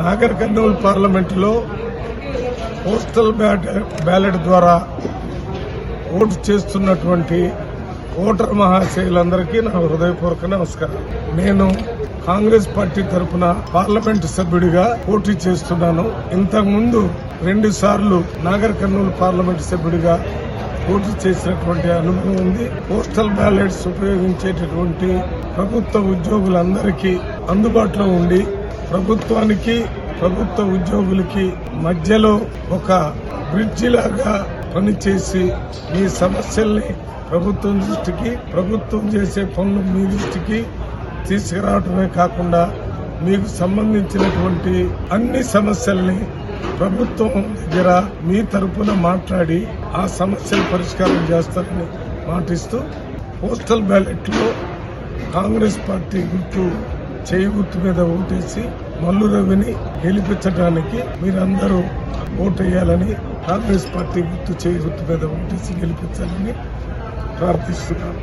నాగర్ కర్నూలు పార్లమెంటులో postal ballot ద్వారా vote చేస్తున్నటువంటి ఓటర్ మహాశయులందరికీ నా హృదయపూర్వక నమస్కారం. నేను కాంగ్రెస్ పార్టీ తరఫున పార్లమెంట్ సభ్యుడిగా పోటీ చేస్తున్నాను. ఇంతకుముందు రెండు సార్లు నాగర్ కర్నూలు పార్లమెంట్ సభ్యుడిగా పోటీ చేసినటువంటి అనుభవం ఉంది. పోస్టల్ బ్యాలెట్స్ ఉపయోగించేటటువంటి ప్రభుత్వ ఉద్యోగులందరికీ అందుబాటులో ఉండి ప్రభుత్వానికి ప్రభుత్వ ఉద్యోగులకి మధ్యలో ఒక బ్రిడ్జి లాగా పనిచేసి మీ సమస్యల్ని ప్రభుత్వం దృష్టికి ప్రభుత్వం చేసే పనులు మీ దృష్టికి తీసుకురావటమే కాకుండా మీకు సంబంధించినటువంటి అన్ని సమస్యల్ని ప్రభుత్వం దగ్గర మీ తరపున మాట్లాడి ఆ సమస్యలు పరిష్కారం చేస్తారని మాటిస్తూ పోస్టల్ బ్యాలెట్లో కాంగ్రెస్ పార్టీ గుర్తు చేయి గుర్తు మీద ఓటేసి మల్లు రవిని గెలిపించడానికి మీరందరూ ఓటేయాలని కాంగ్రెస్ పార్టీ గుర్తు చేయి గుర్తు మీద ఓటేసి గెలిపించాలని ప్రార్థిస్తున్నాను